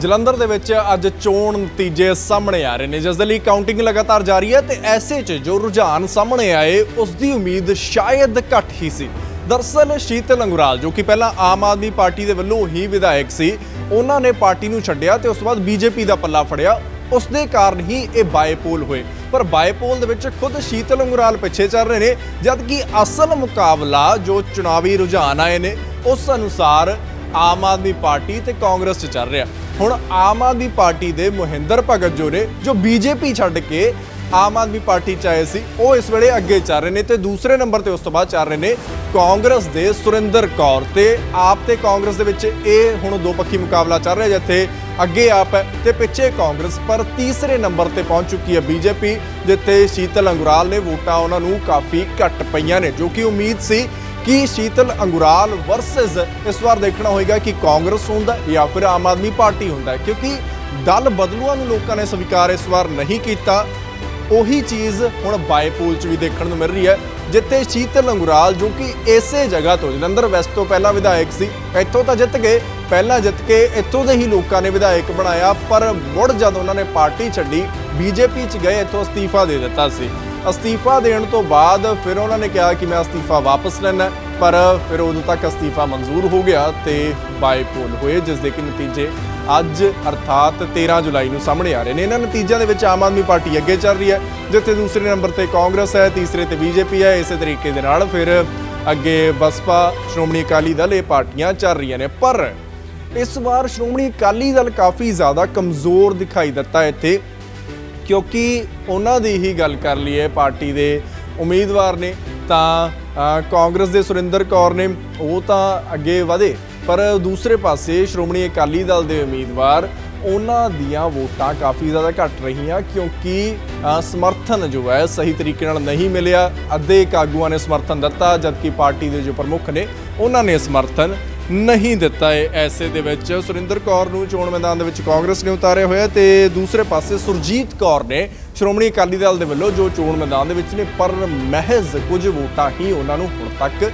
ਜਲੰਧਰ ਦੇ ਵਿੱਚ ਅੱਜ ਚੋਣ ਨਤੀਜੇ ਸਾਹਮਣੇ ਆ ਰਹੇ ਨੇ, ਜਿਸ ਦੇ ਲਈ ਕਾਊਂਟਿੰਗ ਲਗਾਤਾਰ ਜਾਰੀ ਹੈ ਤੇ ਐਸੇ 'ਚ ਜੋ ਰੁਝਾਨ ਸਾਹਮਣੇ ਆਏ ਉਸ ਦੀ ਉਮੀਦ ਸ਼ਾਇਦ ਘੱਟ ਹੀ ਸੀ। ਦਰਸਲ ਸ਼ੀਤਲ ਅੰਗੁਰਾਲ, ਜੋ ਕਿ ਪਹਿਲਾਂ ਆਮ ਆਦਮੀ ਪਾਰਟੀ ਦੇ ਵੱਲੋਂ ਹੀ ਵਿਧਾਇਕ ਸੀ, ਉਹਨਾਂ ਨੇ ਪਾਰਟੀ ਨੂੰ ਛੱਡਿਆ ਤੇ ਉਸ ਤੋਂ ਬਾਅਦ ਬੀਜੇਪੀ ਦਾ ਪੱਲਾ ਫੜਿਆ। ਉਸ ਦੇ ਕਾਰਨ ਹੀ ਇਹ ਬਾਈਪੋਲ ਹੋਏ। ਪਰ ਬਾਈਪੋਲ ਦੇ ਵਿੱਚ ਖੁਦ ਸ਼ੀਤਲ ਅੰਗੁਰਾਲ ਪਿੱਛੇ ਚੱਲ ਰਹੇ ਨੇ ਜਦ ਕਿ ਅਸਲ ਮੁਕਾਬਲਾ ਜੋ ਚੁਣਾਵੀ ਰੁਝਾਨ ਆਏ ਨੇ, ਉਸ ਅਨੁਸਾਰ ਆਮ ਆਦਮੀ ਪਾਰਟੀ ਤੇ ਕਾਂਗਰਸ 'ਚ ਚੱਲ ਰਿਹਾ। ਹੁਣ ਆਮ ਆਦਮੀ ਪਾਰਟੀ ਦੇ ਮੋਹਿੰਦਰ ਭਗਤ ਜੋ ਨੇ ਜੋ ਬੀਜੇਪੀ ਛੱਡ ਕੇ ਆਮ ਆਦਮੀ ਪਾਰਟੀ 'ਚ ਆਏ ਸੀ, ਉਹ ਇਸ ਵੇਲੇ ਅੱਗੇ ਚੱਲ ਰਹੇ ਨੇ ਤੇ ਦੂਸਰੇ ਨੰਬਰ ਤੇ ਉਸ ਤੋਂ ਬਾਅਦ ਚੱਲ ਰਹੇ ਨੇ ਕਾਂਗਰਸ ਦੇ ਸੁਰਿੰਦਰ ਕੌਰ ਤੇ ਆਪ ਤੇ ਕਾਂਗਰਸ ਦੇ ਵਿੱਚ ਇਹ ਹੁਣ ਦੋ ਪੱਖੀ ਮੁਕਾਬਲਾ ਚੱਲ ਰਿਹਾ ਜਿੱਥੇ ਅੱਗੇ ਆਪ ਹੈ ਤੇ ਪਿੱਛੇ ਕਾਂਗਰਸ, ਪਰ ਤੀਸਰੇ ਨੰਬਰ ਤੇ ਪਹੁੰਚ ਚੁੱਕੀ ਹੈ ਬੀਜੇਪੀ, ਜਿੱਥੇ ਸ਼ੀਤਲ ਅੰਗੁਰਾਲ ਨੇ ਵੋਟਾਂ ਉਹਨਾਂ ਨੂੰ ਕਾਫੀ ਘੱਟ ਪਈਆਂ ਨੇ, ਜੋ ਕਿ ਉਮੀਦ ਸੀ ਕਿ ਸ਼ੀਤਲ ਅੰਗੁਰਾਲ ਵਰਸਸ ਇਸ ਵਾਰ ਦੇਖਣਾ ਹੋਏਗਾ ਕਿ ਕਾਂਗਰਸ ਹੁੰਦਾ ਜਾਂ ਫਿਰ ਆਮ ਆਦਮੀ ਪਾਰਟੀ ਹੁੰਦਾ ਕਿਉਂਕਿ ਦਲ ਬਦਲੂਆਂ ਨੂੰ ਲੋਕਾਂ ਨੇ ਸਵੀਕਾਰ ਇਸ ਵਾਰ ਨਹੀਂ ਕੀਤਾ। ਉਹੀ ਚੀਜ਼ ਹੁਣ ਬਾਈਪੋਲ 'ਚ ਵੀ ਦੇਖਣ ਨੂੰ ਮਿਲ ਰਹੀ ਹੈ, ਜਿੱਥੇ ਸ਼ੀਤਲ ਅੰਗੁਰਾਲ ਜੋ ਕਿ ਇਸੇ ਜਗ੍ਹਾ ਤੋਂ, ਜਲੰਧਰ ਵੈਸਟ ਤੋਂ ਪਹਿਲਾਂ ਵਿਧਾਇਕ ਸੀ, ਇੱਥੋਂ ਤਾਂ ਜਿੱਤ ਗਏ, ਪਹਿਲਾਂ ਜਿੱਤ ਕੇ ਇੱਥੋਂ ਦੇ ਹੀ ਲੋਕਾਂ ਨੇ ਵਿਧਾਇਕ ਬਣਾਇਆ, ਪਰ ਮੁੜ ਜਦ ਉਹਨਾਂ ਨੇ ਪਾਰਟੀ ਛੱਡੀ, ਬੀਜੇਪੀ 'ਚ ਗਏ, ਇੱਥੋਂ ਅਸਤੀਫਾ ਦੇ ਦਿੱਤਾ ਸੀ। ਅਸਤੀਫਾ ਦੇਣ ਤੋਂ ਬਾਅਦ ਫਿਰ ਉਹਨਾਂ ਨੇ ਕਿਹਾ ਕਿ ਮੈਂ ਅਸਤੀਫਾ ਵਾਪਸ ਲੈਣਾ ਪਰ ਫਿਰ ਉਦੋਂ ਤੱਕ ਅਸਤੀਫਾ ਮਨਜ਼ੂਰ ਹੋ ਗਿਆ ਤੇ ਬਾਈਪੋਲ ਹੋਏ, ਜਿਸ ਦੇ ਕਿ ਨਤੀਜੇ ਅੱਜ ਅਰਥਾਤ 13 ਜੁਲਾਈ ਨੂੰ ਸਾਹਮਣੇ ਆ ਰਹੇ ਨੇ। ਇਹਨਾਂ ਨਤੀਜਿਆਂ ਦੇ ਵਿੱਚ ਆਮ ਆਦਮੀ ਪਾਰਟੀ ਅੱਗੇ ਚੱਲ ਰਹੀ ਹੈ, ਜਿੱਥੇ ਦੂਸਰੇ ਨੰਬਰ ਤੇ ਕਾਂਗਰਸ ਹੈ, ਤੀਸਰੇ ਤੇ ਬੀਜੇਪੀ ਹੈ। ਇਸੇ ਤਰੀਕੇ ਦੇ ਨਾਲ ਫਿਰ ਅੱਗੇ ਬਸਪਾ, ਸ਼੍ਰੋਮਣੀ ਅਕਾਲੀ ਦਲ ਇਹ ਪਾਰਟੀਆਂ ਚੱਲ ਰਹੀਆਂ ਨੇ। ਪਰ ਇਸ ਵਾਰ ਸ਼੍ਰੋਮਣੀ ਅਕਾਲੀ ਦਲ ਕਾਫੀ ਜ਼ਿਆਦਾ ਕਮਜ਼ੋਰ ਦਿਖਾਈ ਦਿੱਤਾ ਇੱਥੇ। ਕਿਉਂਕਿ ਉਹਨਾਂ ਦੀ ਹੀ ਗੱਲ ਕਰ ਲਈਏ, ਪਾਰਟੀ ਦੇ ਉਮੀਦਵਾਰ ਨੇ, ਤਾਂ ਕਾਂਗਰਸ ਦੇ ਸੁਰਿੰਦਰ ਕੌਰ ਨੇ, ਉਹ ਤਾਂ ਅੱਗੇ ਵਧੇ। ਪਰ ਦੂਸਰੇ ਪਾਸੇ ਸ਼੍ਰੋਮਣੀ ਅਕਾਲੀ ਦਲ ਦੇ ਉਮੀਦਵਾਰ, ਉਹਨਾਂ ਦੀਆਂ ਵੋਟਾਂ ਕਾਫੀ ਜ਼ਿਆਦਾ ਘਟ ਰਹੀਆਂ ਕਿਉਂਕਿ ਸਮਰਥਨ ਜੋ ਹੈ, ਸਹੀ ਤਰੀਕੇ ਨਾਲ ਨਹੀਂ ਮਿਲਿਆ। ਅੱਧੇ ਕੁ ਆਗੂਆਂ ਨੇ ਸਮਰਥਨ ਦਿੱਤਾ, ਜਦਕਿ ਪਾਰਟੀ ਦੇ ਜੋ ਪ੍ਰਮੁੱਖ ਨੇ, ਉਹਨਾਂ ਨੇ ਸਮਰਥਨ ਨਹੀਂ ਦਿੱਤਾ ਹੈ ਐਸੇ ਦੇ ਵਿੱਚ। ਸੁਰਿੰਦਰ ਕੌਰ ਨੂੰ ਚੋਣ ਮੈਦਾਨ ਦੇ ਵਿੱਚ ਕਾਂਗਰਸ ਨੇ ਉਤਾਰਿਆ ਹੋਇਆ ਤੇ ਦੂਸਰੇ ਪਾਸੇ ਸੁਰਜੀਤ ਕੌਰ ਨੇ ਸ਼੍ਰੋਮਣੀ ਅਕਾਲੀ ਦਲ ਦੇ ਵੱਲੋਂ ਜੋ ਚੋਣ ਮੈਦਾਨ ਦੇ ਵਿੱਚ ਨੇ, ਪਰ ਮਹਿਜ਼ ਕੁਝ ਵੋਟਾਂ ਹੀ ਉਹਨਾਂ ਨੂੰ ਹੁਣ ਤੱਕ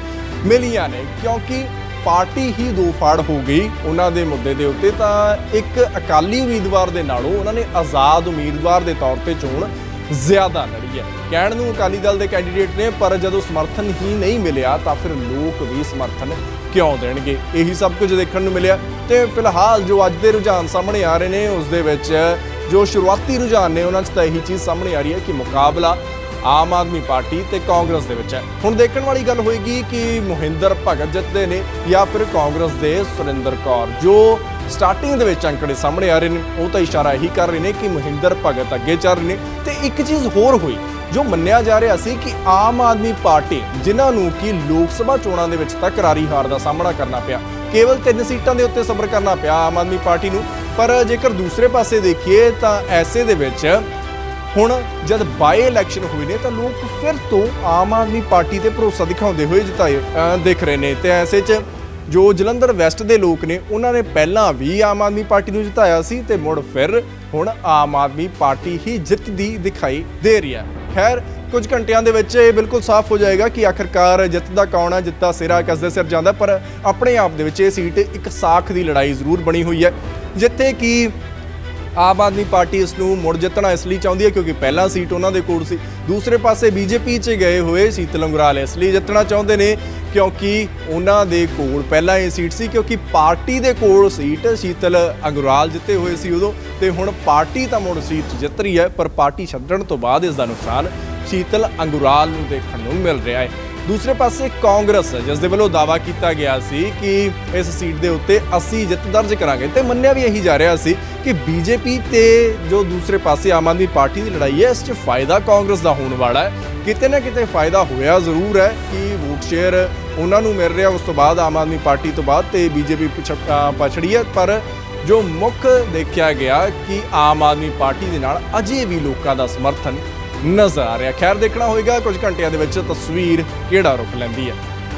ਮਿਲੀਆਂ ਨੇ। ਕਿਉਂਕਿ ਪਾਰਟੀ ਹੀ ਦੋ ਫਾੜ ਹੋ ਗਈ ਉਹਨਾਂ ਦੇ ਮੁੱਦੇ ਦੇ ਉੱਤੇ, ਤਾਂ ਇੱਕ ਅਕਾਲੀ ਉਮੀਦਵਾਰ ਦੇ ਨਾਲੋਂ ਉਹਨਾਂ ਨੇ ਆਜ਼ਾਦ ਉਮੀਦਵਾਰ ਦੇ ਤੌਰ ਤੇ ਚੋਣ ਜ਼ਿਆਦਾ ਲੜੀ ਹੈ ਕਹਿਣ ਨੂੰ ਅਕਾਲੀ ਦਲ ਦੇ ਕੈਂਡੀਡੇਟ ਨੇ, ਪਰ ਜਦੋਂ ਸਮਰਥਨ ਹੀ ਨਹੀਂ ਮਿਲਿਆ, ਤਾਂ ਫਿਰ ਲੋਕ ਵੀ ਸਮਰਥਨ ਕਿਉਂ ਦੇਣਗੇ? ਇਹੀ ਸਭ ਕੁਝ ਦੇਖਣ ਨੂੰ ਮਿਲਿਆ। ਤੇ ਫਿਲਹਾਲ ਜੋ ਅੱਜ ਦੇ ਰੁਝਾਨ ਸਾਹਮਣੇ ਆ ਰਹੇ ਨੇ, ਉਸ ਦੇ ਵਿੱਚ ਜੋ ਸ਼ੁਰੂਆਤੀ ਰੁਝਾਨ ਨੇ, ਉਹਨਾਂ 'ਚ ਤਾਂ ਇਹੀ ਚੀਜ਼ ਸਾਹਮਣੇ ਆ ਰਹੀ ਹੈ ਕਿ ਮੁਕਾਬਲਾ ਆਮ ਆਦਮੀ ਪਾਰਟੀ ਤੇ ਕਾਂਗਰਸ ਦੇ ਵਿੱਚ ਹੈ। ਹੁਣ ਦੇਖਣ ਵਾਲੀ ਗੱਲ ਹੋਏਗੀ ਕਿ ਮੋਹਿੰਦਰ ਭਗਤ ਜਿੱਤਦੇ ਨੇ ਜਾਂ ਫਿਰ ਕਾਂਗਰਸ ਦੇ ਸੁਰਿੰਦਰ ਕੌਰ, ਜੋ ਸਟਾਰਟਿੰਗ ਦੇ ਵਿੱਚ ਅੰਕੜੇ ਸਾਹਮਣੇ ਆ ਰਹੇ ਨੇ। ਉਹ ਤਾਂ ਇਸ਼ਾਰਾ ਇਹੀ ਕਰ ਰਹੇ ਨੇ ਕਿ ਮਹਿੰਦਰ ਭਗਤ ਅੱਗੇ ਚੱਲ ਰਹੇ ਨੇ। ਤੇ ਇੱਕ ਚੀਜ਼ ਹੋਰ ਹੋਈ, ਜੋ ਮੰਨਿਆ ਜਾ ਰਿਹਾ ਸੀ ਕਿ ਆਮ ਆਦਮੀ ਪਾਰਟੀ, ਜਿਨ੍ਹਾਂ ਨੂੰ ਕਿ ਲੋਕ ਸਭਾ ਚੋਣਾਂ ਦੇ ਵਿੱਚ ਤਕਰਾਰੀ ਹਾਰ ਦਾ ਸਾਹਮਣਾ ਕਰਨਾ ਪਿਆ, ਕੇਵਲ ਤਿੰਨ ਸੀਟਾਂ ਦੇ ਉੱਤੇ ਸਬਰ ਕਰਨਾ ਪਿਆ ਆਮ ਆਦਮੀ ਪਾਰਟੀ ਨੂੰ। ਪਰ ਜੇਕਰ ਦੂਸਰੇ ਪਾਸੇ ਦੇਖੀਏ ਤਾਂ ਐਸੇ ਦੇ ਵਿੱਚ ਹੁਣ ਜਦ ਬਾਈ ਇਲੈਕਸ਼ਨ ਹੋਏ ਨੇ, ਤਾਂ ਲੋਕ ਫਿਰ ਤੋਂ ਆਮ ਆਦਮੀ ਪਾਰਟੀ ਤੇ ਭਰੋਸਾ ਦਿਖਾਉਂਦੇ ਹੋਏ ਜਿਤਾਏ ਦੇਖ ਰਹੇ ਨੇ। ਤੇ ਐਸੇ 'ਚ ਜੋ ਜਲੰਧਰ ਵੈਸਟ ਦੇ ਲੋਕ ਨੇ, ਉਹਨਾਂ ਨੇ ਪਹਿਲਾਂ ਵੀ ਆਮ ਆਦਮੀ ਪਾਰਟੀ ਨੂੰ ਜਿਤਾਇਆ ਸੀ ਤੇ ਮੁੜ ਫਿਰ ਹੁਣ ਆਮ ਆਦਮੀ ਪਾਰਟੀ ਹੀ ਜਿੱਤਦੀ ਦਿਖਾਈ ਦੇ ਰਹੀ ਹੈ। ਖੈਰ, ਕੁਝ ਘੰਟਿਆਂ ਦੇ ਵਿੱਚ ਇਹ ਬਿਲਕੁਲ ਸਾਫ਼ ਹੋ ਜਾਏਗਾ ਕਿ ਆਖਰਕਾਰ ਜਿੱਤਦਾ ਕੌਣ ਹੈ ਜਿੱਤਦਾ ਸਿਰਾ ਕਿਸ ਦੇ ਸਿਰ ਜਾਂਦਾ, ਪਰ ਆਪਣੇ ਆਪ ਦੇ ਵਿੱਚ ਇਹ ਸੀਟ ਇੱਕ ਸਾਖ ਦੀ ਲੜਾਈ ਜ਼ਰੂਰ ਬਣੀ ਹੋਈ ਹੈ, ਜਿੱਥੇ ਕਿ ਆਮ ਆਦਮੀ ਪਾਰਟੀ ਇਸ ਨੂੰ ਮੁੜ ਜਿੱਤਣਾ ਇਸ ਲਈ ਚਾਹੁੰਦੀ ਹੈ ਕਿਉਂਕਿ ਪਹਿਲਾ ਸੀਟ ਉਹਨਾਂ ਦੇ ਕੋਲ ਸੀ। ਦੂਸਰੇ ਪਾਸੇ ਬੀਜੇਪੀ 'ਚ ਗਏ ਹੋਏ ਸੀਤਲ ਅੰਗਰਾਲ ਇਸ ਲਈ ਜਿੱਤਣਾ ਚਾਹੁੰਦੇ ਨੇ ਕਿਉਂਕਿ ਉਹਨਾਂ ਦੇ ਕੋਲ ਪਹਿਲਾਂ ਇਹ ਸੀਟ ਸੀ ਕਿਉਂਕਿ ਪਾਰਟੀ ਦੇ ਕੋਲ ਸੀਟ ਸੀਤਲ ਅੰਗਰਾਲ ਜਿੱਤੇ ਹੋਏ ਸੀ ਉਦੋਂ ਤੇ ਹੁਣ ਪਾਰਟੀ ਤਾਂ ਮੁੜ ਸੀਟ ਜਿੱਤ ਰਹੀ ਹੈ, ਪਰ ਪਾਰਟੀ ਛੱਡਣ ਤੋਂ ਬਾਅਦ ਇਸ ਦਾ ਨੁਕਸਾਨ ਸ਼ੀਤਲ ਅੰਗੁਰਾਲ ਨੂੰ ਦੇਖਣ ਨੂੰ ਮਿਲ ਰਿਹਾ ਹੈ। ਦੂਸਰੇ ਪਾਸੇ ਕਾਂਗਰਸ, ਜਿਸ ਦੇ ਵੱਲੋਂ ਦਾਵਾ ਕੀਤਾ ਗਿਆ ਸੀ ਕਿ ਇਸ ਸੀਟ ਦੇ ਉੱਤੇ ਅਸੀਂ ਜਿੱਤ ਦਰਜ ਕਰਾਂਗੇ ਤੇ ਮੰਨਿਆ ਵੀ ਇਹੀ ਜਾ ਰਿਹਾ ਸੀ ਕਿ ਬੀਜੇਪੀ ਤੇ ਜੋ ਦੂਸਰੇ ਪਾਸੇ ਆਮ ਆਦਮੀ ਪਾਰਟੀ ਦੀ ਲੜਾਈ ਹੈ, ਇਸ 'ਚ ਫਾਇਦਾ ਕਾਂਗਰਸ ਦਾ ਹੋਣ ਵਾਲਾ ਹੈ। ਕਿਤੇ ਨਾ ਕਿਤੇ ਫਾਇਦਾ ਹੋਇਆ ਜ਼ਰੂਰ ਹੈ ਕਿ ਵੋਟ ਸ਼ੇਅਰ ਉਹਨਾਂ ਨੂੰ ਮਿਲ ਰਿਹਾ, ਉਸ ਤੋਂ ਬਾਅਦ ਆਮ ਆਦਮੀ ਪਾਰਟੀ ਤੋਂ ਬਾਅਦ ਤੇ ਬੀਜੇਪੀ ਪਛੜੀ ਹੈ। ਪਰ ਜੋ ਮੁੱਖ ਦੇਖਿਆ ਗਿਆ ਕਿ ਆਮ ਆਦਮੀ ਪਾਰਟੀ ਦੇ ਨਾਲ ਅਜੇ ਵੀ ਲੋਕਾਂ ਦਾ ਸਮਰਥਨ ਨਜ਼ਰ ਆ ਰਿਹਾ। ਖੈਰ, ਦੇਖਣਾ ਹੋਏਗਾ ਕੁਝ ਘੰਟਿਆਂ ਦੇ ਵਿੱਚ ਤਸਵੀਰ ਕਿਹੜਾ ਰੁਖ ਲੈਂਦੀ ਹੈ।